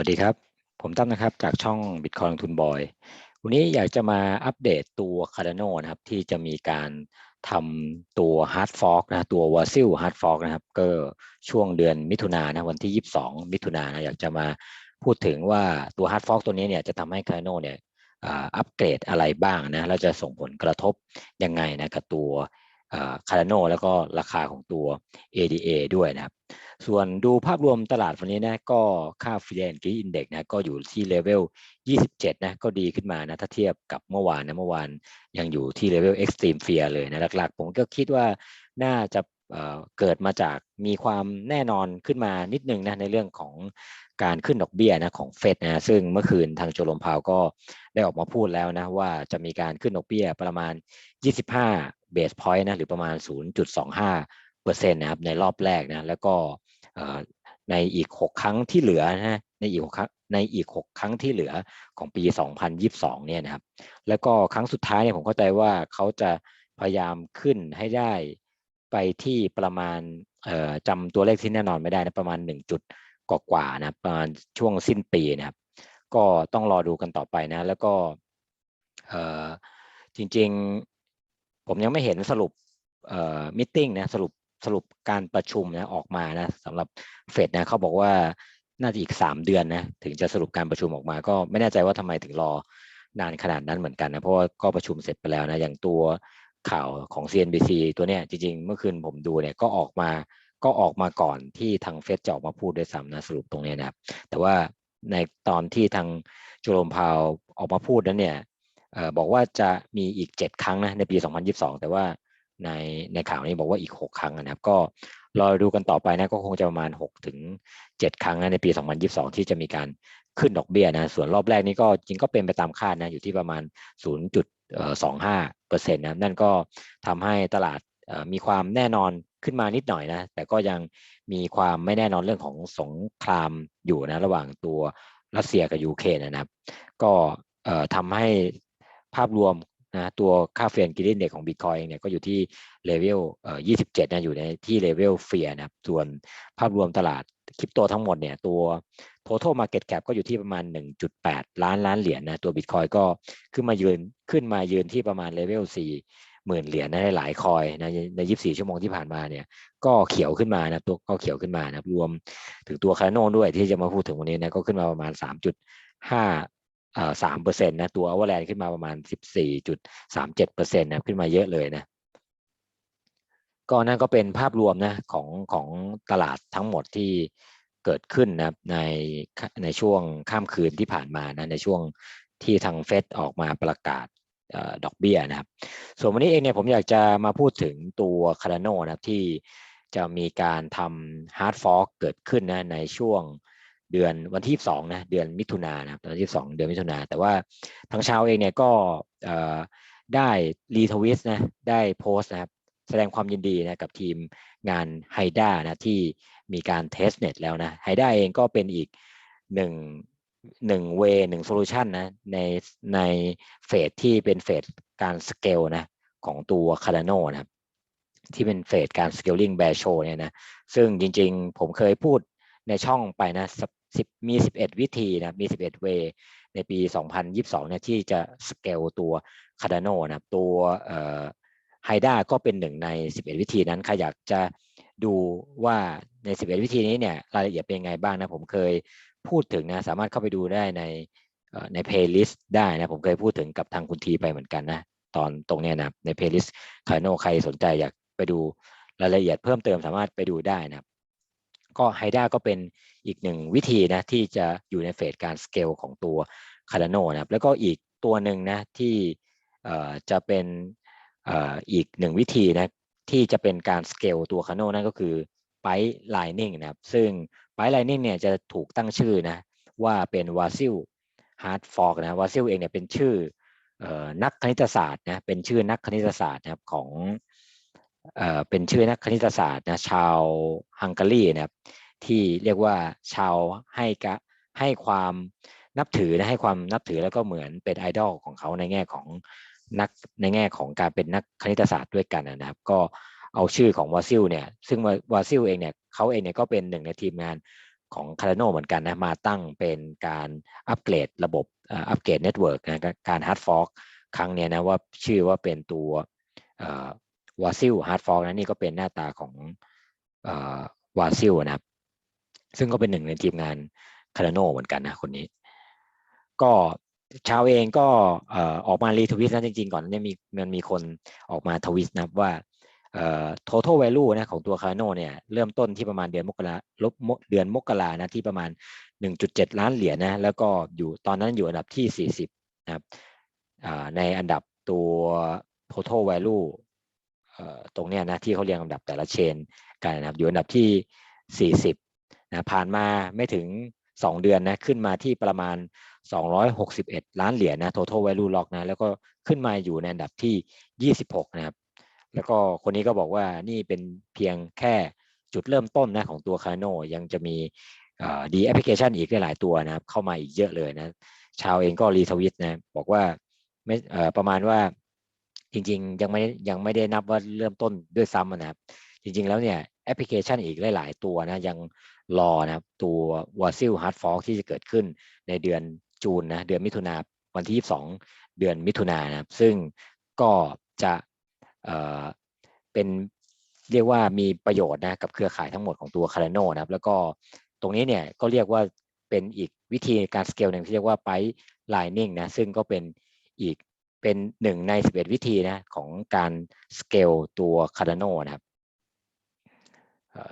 วัสดีครับ ผมตั้มนะครับจากช่อง Bitcoin ลงทุนบอย วันนี้อยากจะมาอัปเดตตัว Cardano นะครับ ที่จะมีการทำตัว Hard Fork นะตัว w a s i l Hard Fork นะครับ ก็ช่วงเดือนมิถุนายนนะวันที่ 22 มิถุนายนนะอยากจะมาพูดถึงว่าตัว Hard Fork ตัวนี้เนี่ยจะทำให้ Cardano เนี่ยอัปเกรดอะไรบ้างนะ แล้วจะส่งผลกระทบยังไงนะกับตัว Cardano แล้วก็ราคาของตัว ADA ด้วยนะครับ ส่วนดูภาพรวมตลาดวันนี้นะก็ค่าฟิเดนกีอินเด็กนะก็อยู่ที่เลเวล 27 นะก็ดีขึ้นมานะถ้าเทียบกับเมื่อวานนะเมื่อวานยังอยู่ที่เลเวล Extreme Fear เลยนะหลักๆ ผมก็คิดว่าน่าจะเกิดมาจากมีความแน่นอนขึ้นมานิดนึงนะในเรื่องของการขึ้นดอกเบี้ยนะของเฟดนะซึ่งเมื่อคืนทางโจลมพาวก็ได้ออกมาพูดแล้วนะว่าจะมีการขึ้นดอกเบี้ยประมาณ 25 เบสพอยต์นะหรือประมาณ 0.25เปอร์เซ็นต์นะครับในรอบแรกนะแล้วก็ในอีก 6 ครั้งที่เหลือนะในอีก6ครั้งในอีก 6 ครั้งที่เหลือของปี 2022 เนี่ยนะครับ แล้วก็ครั้งสุดท้ายเนี่ยผมเข้าใจว่าเขาจะพยายามขึ้นให้ได้ไปที่ประมาณจำตัวเลขที่แน่นอนไม่ได้นะประมาณ 1 จุดกว่าๆนะประมาณช่วงสิ้นปีนะครับ ก็ต้องรอดูกันต่อไปนะ แล้วก็จริง ผมยังไม่เห็นสรุปมิ팅นะสรุปสรุปการประชุมนะออกมานะสำหรับเฟดนะเขาบอกว่าน่าจะอีก 3 เดือนนะถึงจะสรุปการประชุมออกมา ก็ไม่แน่ใจว่าทำไมถึงรอนานขนาดนั้นเหมือนกันนะเพราะว่าก็ประชุมเสร็จไปแล้วนะอย่างตัวข่าวของ CNBC ตัวเนี้ยจริงๆ เมื่อคืนผมดูเนี่ยก็ออกมาก็ออกมาก่อนที่ทางเฟดจะออกมาพูดด้วยซ้ำนะสรุปตรงนี้นะครับแต่ว่าในตอนที่ทางจูโรมพาวออกมาพูดนั้นเนี่ย บอกว่าจะมีอีก 7 ครั้งนะในปี 2022 แต่ว่าในในข่าวนี้บอกว่าอีก 6 ครั้งนะครับ ก็รอดูกันต่อไปนะก็คงจะประมาณ 6 ถึง 7 ครั้งนะในปี 2022 ที่จะมีการขึ้นดอกเบี้ยนะส่วนรอบแรกนี้ก็จริงก็เป็นไปตามคาดนะอยู่ที่ประมาณ 0.25เปอร์เซ็นต์นะนั่นก็ทำให้ตลาดมีความแน่นอนขึ้นมานิดหน่อยนะแต่ก็ยังมีความไม่แน่นอนเรื่องของสงครามอยู่นะระหว่างตัวรัสเซียกับยูเครนนะครับ ก็ทำให้ ภาพรวมนะตัวค่าเฟียนกิลินเด็กของบิตคอยเนี่ยก็อยู่ที่เลเวลเอ่อ27นะอยู่ในที่เลเวลเฟียนะครับส่วนภาพรวมตลาดคริปโตทั้งหมดเนี่ยตัว total market cap ก็อยู่ที่ประมาณ 1.8 ล้านล้านเหรียญนะตัวบิตคอยก็ขึ้นมายืนขึ้นมายืนที่ประมาณเลเวล4หมื่นเหรียญในหลายคอยนะใน 24 ชั่วโมงที่ผ่านมาเนี่ยก็เขียวขึ้นมานะตัวก็เขียวขึ้นมานะรวมถึงตัวคาร์โนด้วยที่จะมาพูดถึงวันนี้นะก็ขึ้นมาประมาณ 3.5 สามเปอร์เซ็นต์นะตัวอเวอร์แลนด์ขึ้นมาประมาณสิบสี่จุดสามเจ็ดเปอร์เซ็นต์นะขึ้นมาเยอะเลยนะก็นั่นก็เป็นภาพรวมนะของของตลาดทั้งหมดที่เกิดขึ้นนะในในช่วงข้ามคืนที่ผ่านมานะในช่วงที่ทางเฟดออกมาประกาศดอกเบี้ยนะครับ ส่วนวันนี้เองเนี่ยผมอยากจะมาพูดถึงตัวคาร์โนนะครับที่จะมีการทำฮาร์ดฟอกเกิดขึ้นนะในช่วง เดือนวันที่สองนะเดือนมิถุนายนะครับวันที่สองเดือนมิถุนาแต่ว่าทางช้าเองเนี่ยก็ได้รีทวิสนะได้โพสต์นะครับแสดงความยินดีนะกับทีมงานไฮด้านะที่มีการเทสเน็ตแล้วนะไฮด้าเองก็เป็นอีกหนึ่งหนึ่งเวหนึ่งโซลูชันนะในในเฟสที่เป็นเฟสการสเกลนะของตัว Cardano นะครับที่เป็นเฟสการ scaling bear show เนี่ยนะซึ่งจริงๆ ผมเคยพูดในช่องไปนะ สิบมี 11 วิธีนะมี 11 เว ในปี 2022 เนี่ยที่จะสเกลตัว Cardano นะตัวไฮด้าก็เป็นหนึ่งใน 11 วิธีนั้นใครอยากจะดูว่าใน 11 วิธีนี้เนี่ยรายละเอียดเป็นยังไงบ้างนะผมเคยพูดถึงนะสามารถเข้าไปดูได้ในในเพลย์ลิสต์ได้นะผมเคยพูดถึงกับทางคุณทีไปเหมือนกันนะตอนตรงเนี้นะในเพลย์ลิสต์คาร์โนใครสนใจอยากไปดูรายละเอียดเพิ่มเติมสามารถไปดูได้นะ ก็ไฮด้าก็เป็นอีกหนึ่งวิธีนะที่จะอยู่ในเฟสการสเกลของตัวคาร์โนนะครับแล้วก็อีกตัวหนึ่งนะที่จะเป็นอีกหนึ่งวิธีนะที่จะเป็นการสเกลตัวคาร์โนนั่นก็คือไปไลนิ่งนะครับซึ่งไปไลนิ่งเนี่ยจะถูกตั้งชื่อนะว่าเป็นวาซิลฮาร์ดฟอกนะวาซิลเองเนี่ยเป็นชื่อนักคณิตศาสตร์นะเป็นชื่อนักคณิตศาสตร์นะครับของ เป็นชื่อนักคณิตศาสตร์นะชาวฮังการีนะครับที่เรียกว่าชาวให้กะให้ความนับถือนะให้ความนับถือแล้วก็เหมือนเป็นไอดอลของเขาในแง่ของนักในแง่ของการเป็นนักคณิตศาสตร์ด้วยกันนะครับ ก็เอาชื่อของวาซิลเนี่ยซึ่งวาซิลเองเนี่ยเขาเองเนี่ยก็เป็นหนึ่งในทีมงานของ Cardano เหมือนกันนะมาตั้งเป็นการอัปเกรดระบบอัปเกรดเน็ตเวิร์กนะการฮาร์ดฟอร์กครั้งเนี้ยนะว่าชื่อว่าเป็นตัว วาซิลฮาร์ดฟอร์กนะนี่ก็เป็นหน้าตาของวาซิลนะครับ ซึ่งก็เป็นหนึ่งในทีมงาน Cardano เหมือนกันนะคนนี้ ก็ชาวเองก็ออกมารีทวิตนะจริงๆ ก่อนหนานี้มีมันมีคนออกมาทวิตนะว่าเอ่อ total value นะของตัว Cardano เนี่ยเริ่มต้นที่ประมาณเดือนมกราลบเดือนมกรานะที่ประมาณ 1.7 ล้านเหรียญนะแล้วก็อยู่ตอนนั้นอยู่อันดับที่ 40 นะครับในอันดับตัว total value ตรงเนี้ยนะที่เขาเรียงอันดับแต่ละเชนกันนะครับอยู่อันดับที่ 40นะผ่านมาไม่ถึง 2 เดือนนะขึ้นมาที่ประมาณ 261 ล้านเหรียญนะ total value lock นะแล้วก็ขึ้นมาอยู่ในอันดับที่ 26 นะครับ แล้วก็คนนี้ก็บอกว่านี่เป็นเพียงแค่จุดเริ่มต้นนะของตัว Cardano ยังจะมีดีแอปพลิเคชันอีกหลายตัวนะครับ เข้ามาอีกเยอะเลยนะ ชาวเองก็รีทวิตนะ บอกว่าไม่ประมาณว่า จริง ๆ ยังไม่ยังไม่ได้นับว่าเริ่มต้นด้วยซ้ำนะครับ จริง ๆ แล้วเนี่ยแอปพลิเคชันอีกหลาย ๆ ตัวนะยังรอนะครับตัว w a s i l Hard Fork ที่จะเกิดขึ้นในเดือนจูนนะเดือนมิถุนาวันที่ 22 เดือนมิถุนายนนะครับซึ่งก็จะเอ่อเป็นเรียกว่ามีประโยชน์นะกับเครือข่ายทั้งหมดของตัว Cardano นะครับ แล้วก็ตรงนี้เนี่ยก็เรียกว่าเป็นอีกวิธีการสเกลหนึ่งที่เรียกว่าไป Lightning นะซึ่งก็เป็นอีก เป็นหนึ่งใน 11 วิธีนะของการสเกลตัว Cardano นะครับ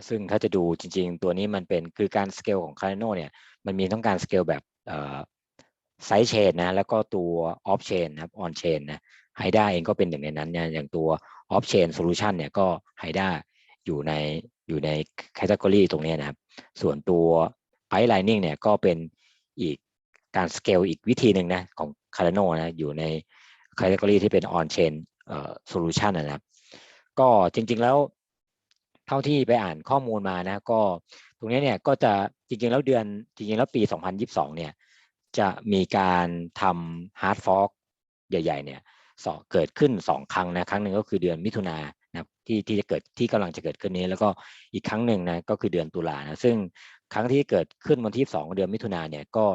ซึ่งถ้าจะดูจริง ๆ ตัวนี้มันเป็นคือการสเกลของ Cardano เนี่ยมันมีทั้งการสเกลแบบไซส์เชนนะแล้วก็ตัวออฟเชนนะครับออนเชนนะไฮด้าเองก็เป็นหนึ่งในนั้นเนี่ยอย่างตัวออฟเชนโซลูชันเนี่ยก็ไฮด้าอยู่ในอยู่ในแคตตากรีตรงนี้นะครับ ส่วนตัวไ i ไลนิ่งเนี่ยก็เป็นอีกการสเกลอีกวิธีหนึ่งนะของ Cardano นะอยู่ใน แคตตากรีที่เป็น on chain solution นะครับ ก็จริงๆแล้วเท่าที่ไปอ่านข้อมูลมานะก็ตรงนี้เนี่ยก็จะจริงๆแล้วเดือนจริงๆแล้วปี 2022 เนี่ยจะมีการทำ hard fork ใหญ่ๆเนี่ยเกิดขึ้น 2 ครั้งนะครั้งหนึ่งก็คือเดือนมิถุนานะที่ที่จะเกิดที่กำลังจะเกิดขึ้นนี้ แล้วก็อีกครั้งหนึ่งนะก็คือเดือนตุลานะซึ่งครั้งที่เกิดขึ้นวันที่ 2 เดือนมิถุนาเนี่ยก็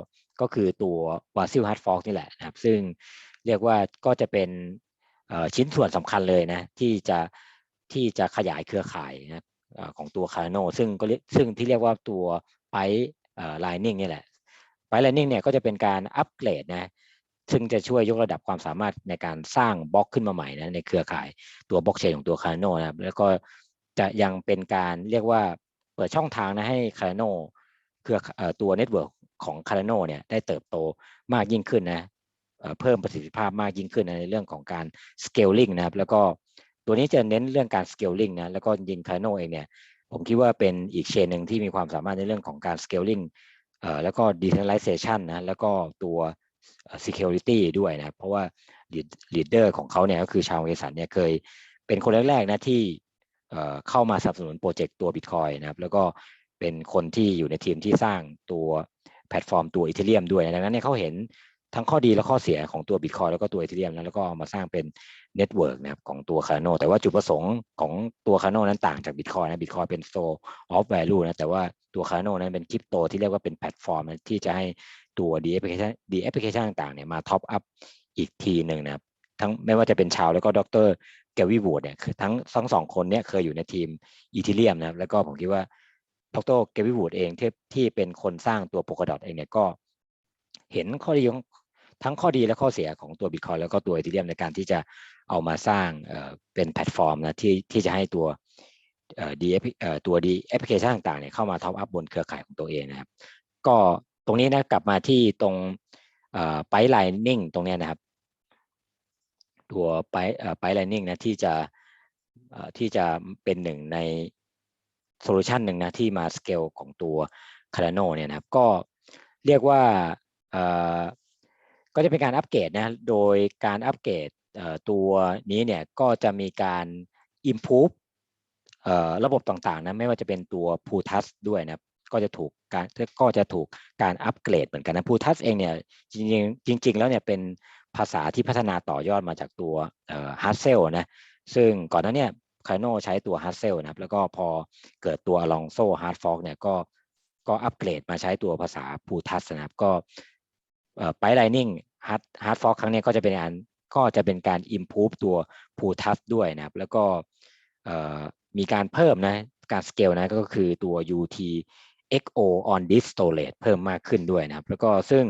ก็คือตัว w a s i l Hard Fork นี่แหละนะครับซึ่ง เรียกว่าก็จะเป็นชิ้นส่วนสำคัญเลยนะที่จะที่จะขยายเครือข่ายนะของตัว Cardano ซึ่งก็ซึ่งที่เรียกว่าตัวไป Lightning นี่แหละไป Lightning เนี่ยก็จะเป็นการอัปเกรดนะซึ่งจะช่วยยกระดับความสามารถในการสร้างบล็อกขึ้นมาใหม่นะในเครือข่ายตัวบล็อกเชนของตัว Cardano นะครับแล้วก็จะยังเป็นการเรียกว่าเปิดช่องทางนะให้ Cardano เครือตัวเน็ตเวิร์กของ Cardano เนี่ยได้เติบโตมากยิ่งขึ้นนะ เพิ่มประสิทธิภาพมากยิ่งขึ้นในเรื่องของการ scaling นะครับ แล้วก็ตัวนี้จะเน้นเรื่องการ scaling นะแล้วก็ยิง Cardano เองเนี่ยผมคิดว่าเป็นอีกเชนหนึ่งที่มีความสามารถในเรื่องของการ scaling แล้วก็ decentralization นะแล้วก็ตัว security ด้วยนะเพราะว่า leader ของเขาเนี่ยก็คือชาวเอสันเนี่ยเคยเป็นคนแรกๆนะที่เข้ามาสนับสนุนโปรเจกต์ตัว Bitcoin นะครับ แล้วก็เป็นคนที่อยู่ในทีมที่สร้างตัวแพลตฟอร์มตัวอีเทเรียมด้วย ดังนั้นเนี่ยเขาเห็น ทั้งข้อดีและข้อเสียของตัว Bitcoin แล้วก็ตัวอีเทเรียมแล้วก็เอามาสร้างเป็นเน็ตเวิร์กนะครับของตัว Cardano แต่ว่าจุดประสงค์ของตัว Cardano นั้นต่างจาก Bitcoin นะ Bitcoin เป็น store of value นะแต่ว่าตัว Cardano นั้นเป็นคริปโตที่เรียกว่าเป็นแพลตฟอร์มที่จะให้ตัว d a p p l i c a t i o n d application ต่างๆเนี่ยมาท็อปอัพอีกทีหนึ่งนะครับทั้งไม่ว่าจะเป็นชาวแล้วก็ดรแกวิวูดเนี่ยคือทั้งทั้งสองคนเนี่ยเคยอยู่ในทีมอีเทเรียมนะครับแล้วก็ผมคิดว่าดรเกวิวูดเองที่ที่เป็นคนสร้างตัวโปกดอทเองเนี่ยก็เห็นข้อดีของ ทั้งข้อดีและข้อเสียของตัว Bitcoin แล้วก็ตัวอีเทเรียมในการที่จะเอามาสร้างเป็นแพลตฟอร์มนะที่ที่จะให้ตัวดีตัวดีแอปพลิเคชันต่างๆเนี่ยเข้ามาท็อปอัพบนเครือข่ายของตัวเองนะครับ ก็ตรงนี้นะกลับมาที่ตรงไปไลนิ่งตรงนี้นะครับ ตัวไปไปไลนิ่งนะที่จะที่จะเป็นหนึ่งในโซลูชันหนึ่งนะที่มาสเกลของตัว Cardano เนี่ยนะครับ ก็เรียกว่า ก็จะเป็นการอัปเกรดนะโดยการอัปเกรดตัวนี้เนี่ยก็จะมีการ improve ระบบต่างๆนะไม่ว่าจะเป็นตัว p u t a s ด้วยนะก็จะถูกการก็จะถูกการอัปเกรดเหมือนกันนะ p u t a s เองเนี่ยจริงๆจริงๆแล้วเนี่ยเป็นภาษาที่พัฒนาต่อยอดมาจากตัว Hassel นะซึ่งก่อนหน้านี้คาโนใช้ตัว Hassel นะครับแล้วก็พอเกิดตัว Alonso Hard Fork เนี่ยก็ก็อัปเกรดมาใช้ตัวภาษาพูทัสนะครับก็ ไปไลนิ่งฮาร์ดฮาร์ดฟอกครั้งนี้ก็จะเป็นการก็จะเป็นการ improve ตัวพูทัสด้วยนะครับ แล้วก็มีการเพิ่มนะการสเกลนะก็คือตัว UT XO on disk storage เพิ่มมากขึ้นด้วยนะครับ แล้วก็ซึ่ง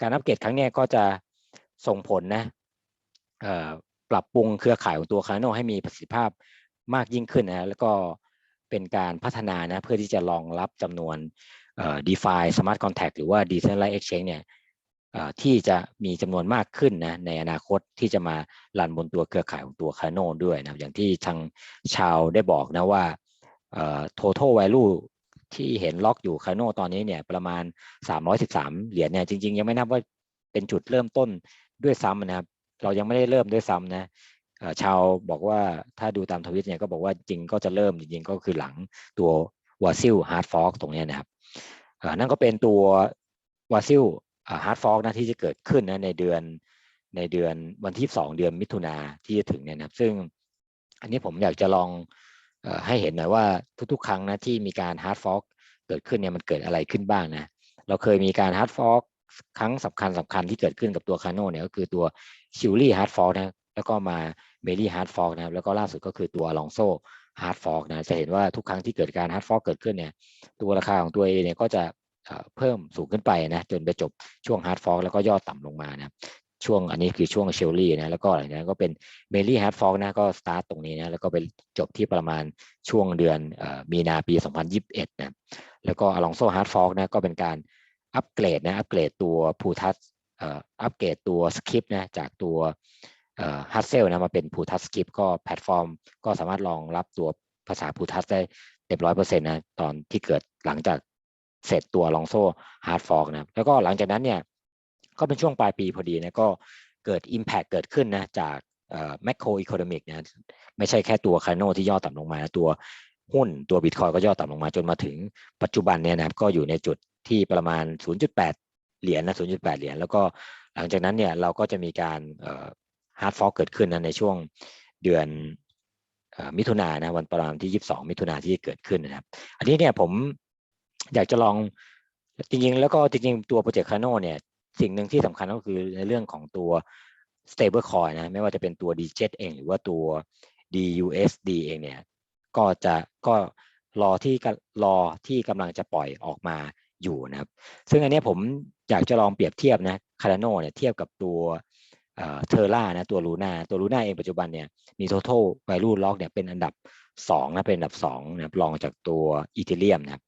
การอัปเกรดครั้งนี้ก็จะส่งผลนะปรับปรุงเครือข่ายของตัว Cardano ให้มีประสิทธิภาพมากยิ่งขึ้นนะแล้วก็เป็นการพัฒนานะเพื่อที่จะรองรับจำนวน DeFi Smart Contract หรือว่า Decentralized Exchange เนี่ย ที่จะมีจำนวนมากขึ้นนะในอนาคตที่จะมาลันบนตัวเครือข่ายของตัว Cardano ด้วยนะอย่างที่ทางชาวได้บอกนะว่า total value ที่เห็นล็อกอยู่คาโนตอนนี้เนี่ยประมาณ 313 เหรียญเนี่ยจริง ๆ ยังไม่นับว่าเป็นจุดเริ่มต้นด้วยซ้ำนะครับ เรายังไม่ได้เริ่มด้วยซ้ำนะชาวบอกว่าถ้าดูตามทวิตเนี่ยก็บอกว่าจริงก็จะเริ่มจริงๆก็คือหลังตัววาซิลฮาร์ดฟอกตรงนี้นะครับนั่นก็เป็นตัววาซิล ฮาร์ดฟอกนะที่จะเกิดขึ้นนะในเดือนในเดือนวันที่สองเดือนมิถุนาที่จะถึงเนี่ยนะครับ ซึ่งอันนี้ผมอยากจะลองให้เห็นหน่อยว่าทุกๆ ครั้งนะที่มีการฮาร์ดฟอกเกิดขึ้นเนี่ยมันเกิดอะไรขึ้นบ้างนะเราเคยมีการฮาร์ดฟอกครั้งสำคัญสำคัญที่เกิดขึ้นกับตัวคาโน่เนี่ยก็คือตัวชิลลี่ฮาร์ดฟอกนะแล้วก็มาเมลี่ฮาร์ดฟอกนะครับแล้วก็ล่าสุดก็คือตัวลองโซฮาร์ดฟอกนะจะเห็นว่าทุกครั้งที่เกิดการฮาร์ดฟอกเกิดขึ้นเนี่ยตัวราคาของตัวเอเนี่ยก็จะ เพิ่มสูงขึ้นไปนะจนไปจบช่วงฮาร์ดฟอกแล้วก็ย่อต่ำลงมานะช่วงอันนี้คือช่วงเชลลี่นะแล้วก็หลังจากนั้นก็เป็นเมลี่ฮาร์ดฟอกนะก็สตาร์ตตรงนี้นะแล้วก็ไปจบที่ประมาณช่วงเดือนมีนาปี 2021นะแล้วก็อลองโซฮาร์ดฟอกนะก็เป็นการอัปเกรดนะอัปเกรดตัวพูทัสอัปเกรดตัวสคริปต์นะจากตัวฮัตเซลนะมาเป็นพูทัสสคริปต์ก็แพลตฟอร์ม ก็สามารถรองรับตัวภาษาพูทัสได้เต็มร้อยเปอร์เซ็นต์นะตอนที่เกิดหลังจาก เสร็จตัวลองโซ่ฮาร์ดฟอกนะแล้วก็หลังจากนั้นเนี่ยก็เป็นช่วงปลายปีพอดีนะก็เกิด Impact เกิดขึ้นนะจากแมคโครอีโคโนมิกนะไม่ใช่แค่ตัวคาโนที่ย่อต่ำลงมาตัวหุ้นตัวบิตคอยก็ย่อต่ำลงมาจนมาถึงปัจจุบันเนี่ยนะครับก็อยู่ในจุดที่ประมาณ 0.8 เหรียญนะ 0.8 เหรียญแล้วก็หลังจากนั้นเนี่ยเราก็จะมีการฮาร์ดฟอกเกิดขึ้นนะในช่วงเดือนมิถุนายนนะวันประมาณที่ 22 มิถุนายนที่เกิดขึ้นนะครับ อันนี้เนี่ยผม อยากจะลองจริงๆ แล้วก็จริงๆ ตัวโปรเจกต์คาโนเนี่ย สิ่งหนึ่งที่สำคัญก็คือในเรื่องของตัว stable coin นะ ไม่ว่าจะเป็นตัว DJet เอง หรือว่าตัว DUSD เองเนี่ย ก็จะก็รอที่รอที่กำลังจะปล่อยออกมาอยู่นะครับ ซึ่งอันนี้ผมอยากจะลองเปรียบเทียบนะคาร์โนเนี่ยเทียบกับตัวเทอร่านะตัวลูน่าตัวลูน่าเองปัจจุบันเนี่ยมี total value lock เนี่ยเป็นอันดับ2นะเป็นอันดับ2นะรองจากตัวอีเทเรียมนะครับ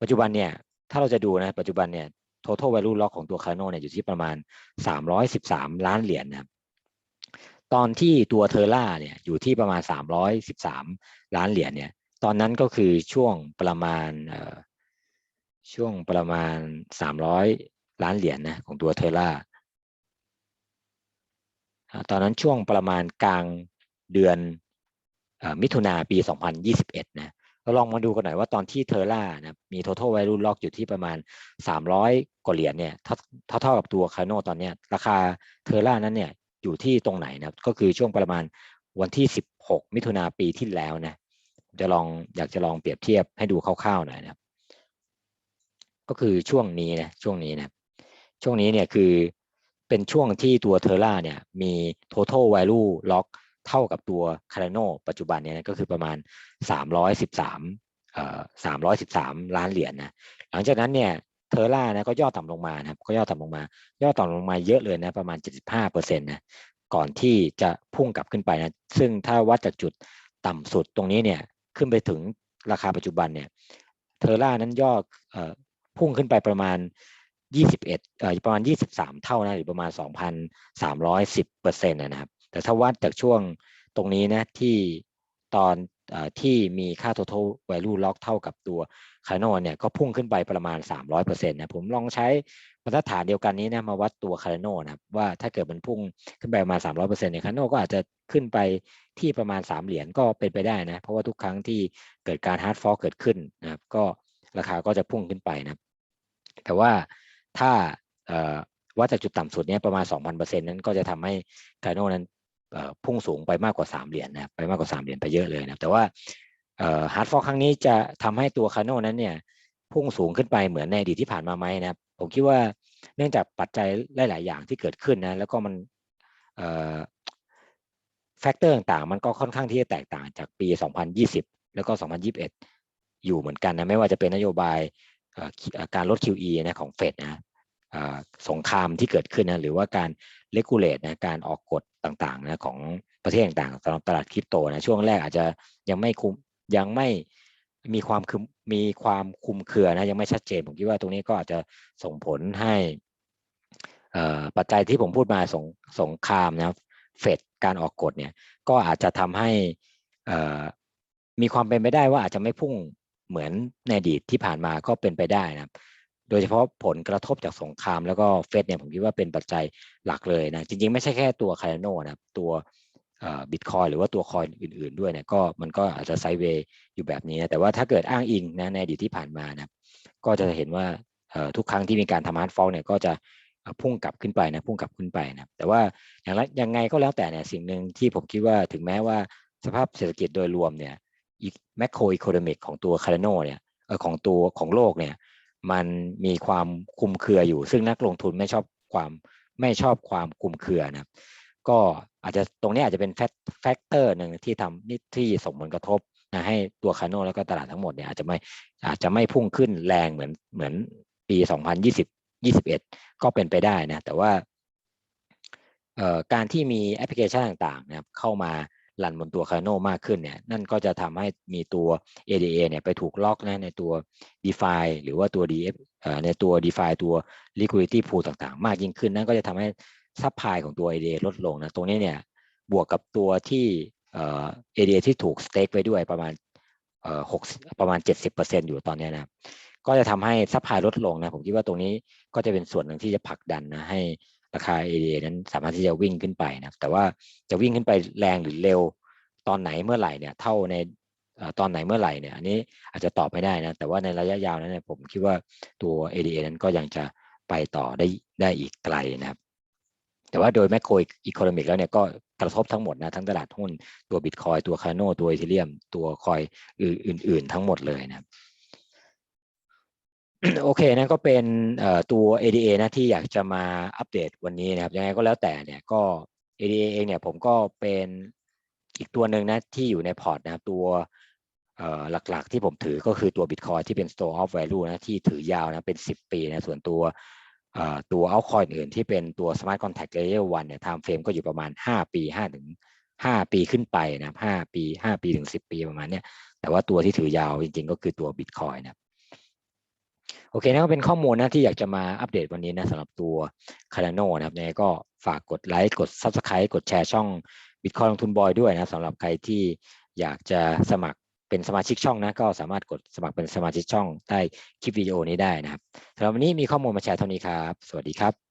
ปัจจุบันเนี่ยถ้าเราจะดูนะปัจจุบันเนี่ย total value lock ของตัวคาร์โนเนี่ยอยู่ที่ประมาณ 313 ล้านเหรียญนะครับตอนที่ตัวเทอร่าเนี่ยอยู่ที่ประมาณ 313 ล้านเหรียญเนี่ยตอนนั้นก็คือช่วงประมาณช่วงประมาณ 300 ล้านเหรียญนะของตัวเทอร่าตอนนั้นช่วงประมาณกลางเดือนมิถุนาปี 2021 นะ เราลองมาดูกันหน่อยว่าตอนที่เทอร่านะมี total value lock อยู่ที่ประมาณ 300 กว่าเหรียญเนี่ยเท่าเท่ากับตัวคาโนตอนนี้ราคาเทอร่านั้นเนี่ยอยู่ที่ตรงไหนนะก็คือช่วงประมาณวันที่ 16 มิถุนาปีที่แล้วนะจะลองอยากจะลองเปรียบเทียบให้ดูคร่าวๆหน่อยนะก็คือช่วงนี้นะช่วงนี้นะช่วงนี้เนี่ยคือเป็นช่วงที่ตัวเทอร่าเนี่ยมี total value lock เท่ากับตัวคาร์โนปัจจุบันเนี่ยก็คือประมาณ 313เอ่อ313 ล้านเหรียญนนะหลังจากนั้นเนี่ยเทอร่านะก็ย่อต่ำลงมานะครับก็ย่อต่ำลงมา ย่อต่ำลงมาเยอะเลยนะประมาณ 75เปอร์เซ็นต์นะก่อนที่จะพุ่งกลับขึ้นไปนะซึ่งถ้าวัดจากจุดต่ำสุดตรงนี้เนี่ยขึ้นไปถึงราคาปัจจุบันเนี่ยเทอร่านั้นย่ออพุ่งขึ้นไปประมาณ 21เอ่อประมาณ 23 เท่านะหรือประมาณ 2,310เปอร์เซ็นต์นะครับ แต่ถ้าวัดจากช่วงตรงนี้นะที่ตอนอที่มีค่า total value lock เท่ากับตัวคาโนเนี่ยก็พุ่งขึ้นไปประมาณ 300%นะผมลองใช้มาตรฐานเดียวกันนี้นะมาวัดตัวคาร์โนนะครับว่าถ้าเกิดมันพุ่งขึ้นไปประมาณ 300%เนี่ยคาร์โนก็อาจจะขึ้นไปที่ประมาณ 3 เหรียญก็เป็นไปได้นะ เพราะว่าทุกครั้งที่เกิดการ hard fork เกิดขึ้นนะครับก็ราคาก็จะพุ่งขึ้นไปนะแต่ว่าถ้าวัดจากจุดต่ำสุดเนี่ยประมาณ 2,000%นั้นก็จะทำให้คาร์โนนั้น พุ่งสูงไปมากกว่า 3 เหรียญนนะไปมากกว่า 3 เหรียญไปเยอะเลยนะแต่ว่าฮาร์ดฟอร์ครั้งนี้จะทำให้ตัวคาโนนั้นเนี่ยพุ่งสูงขึ้นไปเหมือนในอดีตที่ผ่านมาไหมนะครับผมคิดว่าเนื่องจากปัจจัยหลาย ๆ อย่างที่เกิดขึ้นนะแล้วก็มันแฟกเตอร์ต่าง ๆ มันก็ค่อนข้างที่จะแตกต่างจากปี 2020 แล้วก็ 2021 อยู่เหมือนกันนะไม่ว่าจะเป็นนโยบายการลด QE นะของเฟดนะสงครามที่เกิดขึ้นนะหรือว่าการ เลกูเลตนะการออกกฎต่างๆนะของประเทศต่างๆสำหรับตลาดคริปโตนะช่วงแรกอาจจะยังไม่คุมยังไม่มีความคุมมีความคุมเครือนะยังไม่ชัดเจนผมคิดว่าตรงนี้ก็อาจจะส่งผลให้ปัจจัยที่ผมพูดมาสงสงครามนะเฟดการออกกฎเนี่ยก็อาจจะทำให้มีความเป็นไปได้ว่าอาจจะไม่พุ่งเหมือนในอดีตที่ผ่านมาก็เป็นไปได้นะ โดยเฉพาะผลกระทบจากสงครามแล้วก็เฟดเนี่ยผมคิดว่าเป็นปัจจัยหลักเลยนะจริงๆ ไม่ใช่แค่ตัวคาร์โนนะตัวบิตคอยหรือว่าตัวคอยอื่น ๆด้วยเนี่ยก็มันก็อาจจะไซเวย์อยู่แบบนี้นะแต่ว่าถ้าเกิดอ้างอิงนะในอดีตที่ผ่านมานะก็จะเห็นว่าทุกครั้งที่มีการทำฮาร์ดฟอลเนี่ยก็จะพุ่งกลับขึ้นไปนะพุ่งกลับขึ้นไปนะแต่ว่าอย่างไรยังไงก็แล้วแต่เนี่ยสิ่งหนึ่งที่ผมคิดว่าถึงแม้ว่าสภาพเศรษฐกิจโดยรวมเนี่ยแมคโครอีโคโนมิกของตัวคาร์โนเนี่ยของตัวของโลกเนี่ย มันมีความคุมเครืออยู่ ซึ่งนักลงทุนไม่ชอบความไม่ชอบความคุมเครือนะก็อาจจะตรงนี้อาจจะเป็นแฟกเตอร์หนึ่งที่ทำนี่ที่ส่งผลกระทบนะให้ตัวคาโนแล้วก็ตลาดทั้งหมดเนี่ยอาจจะไม่อาจจะไม่พุ่งขึ้นแรงเหมือนเหมือนปี 2020 21 ก็เป็นไปได้นะ แต่ว่าการที่มีแอปพลิเคชันต่างๆนะครับเข้ามา ลันบนตัวคาโนมากขึ้นเนี่ยนั่นก็จะทำให้มีตัว ADA เนี่ยไปถูกล็อกนะในตัว DeFi หรือว่าตัว DF ในตัว DeFi ตัว liquidity pool ต่างๆ มากยิ่งขึ้น นั่นก็จะทำให้ซัพพลายของตัว ADA ลดลงนะตรงนี้เนี่ยบวกกับตัวที่ ADA ที่ถูกสเต็กไว้ด้วยประมาณเอ่อหกประมาณ 70%อยู่ตอนนี้นะก็จะทำให้ซัพพลายลดลงนะผมคิดว่าตรงนี้ก็จะเป็นส่วนหนึ่งที่จะผลักดันนะให้ ราคา ADA นั้นสามารถที่จะวิ่งขึ้นไปนะแต่ว่าจะวิ่งขึ้นไปแรงหรือเร็วตอนไหนเมื่อไหร่เนี่ยเท่าในตอนไหนเมื่อไหร่เนี่ยอันนี้อาจจะตอบไม่ได้นะ แต่ว่าในระยะยาวนั้นเนี่ยผมคิดว่าตัว ADA นั้นก็ยังจะไปต่อได้ได้อีกไกลนะครับ แต่ว่าโดยแมคโครอีโคโนมิกแล้วเนี่ยก็กระทบทั้งหมดนะทั้งตลาดหุ้นตัวบิตคอยตัวคาโนตัวอีเทเรียมตัวคอยอื่น ๆ ทั้งหมดเลยนะครับ โอเคนั่นก็เป็นตัว ADA นะที่อยากจะมาอัปเดตวันนี้นะครับยังไงก็แล้วแต่เนี่ยก็ ADA เองเนี่ยผมก็เป็นอีกตัวหนึ่งนะที่อยู่ในพอร์ตนะครับตัวหลักๆ ที่ผมถือก็คือตัว Bitcoin ที่เป็น Store of Value นะที่ถือยาวนะเป็น 10 ปีนะส่วนตัวตัวเอาคอยอื่นที่เป็นตัว Smart Contract Layer 1เนี่ย time frame ก็อยู่ประมาณ 5 ปี5ถึง5ปีขึ้นไปนะ5ปี 5 ปีถึง 10 ปีประมาณเนี้ยแต่ว่าตัวที่ถือยาวจริงๆ ก็คือตัว Bitcoin นะ โอเคนั่นก็เป็นข้อมูลนะที่อยากจะมาอัปเดตวันนี้นะสำหรับตัว Cardano นะครับเนี่ยก็ฝากกดไลค์กด Subscribe กดแชร์ช่อง Bitcoin ลงทุนบอยด้วยนะสำหรับใครที่อยากจะสมัครเป็นสมาชิกช่องนะก็สามารถกดสมัครเป็นสมาชิกช่องใต้คลิปวิดีโอนี้ได้นะครับสำหรับวันนี้มีข้อมูลมาแชร์เท่านี้ครับ สวัสดีครับ